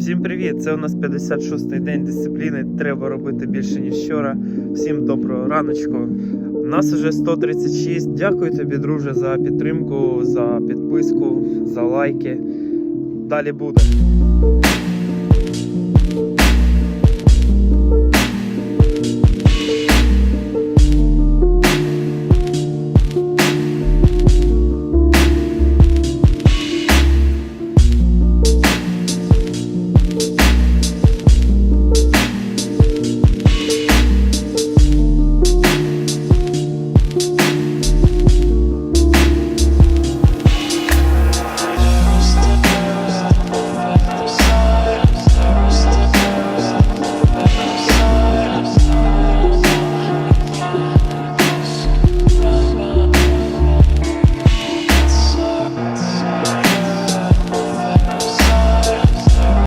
Всім привіт! Це у нас 56-й день дисципліни. Треба робити більше ніж вчора. Всім доброго раночку. У нас вже 136. Дякую тобі, друже, за підтримку, за підписку, за лайки. Далі буде.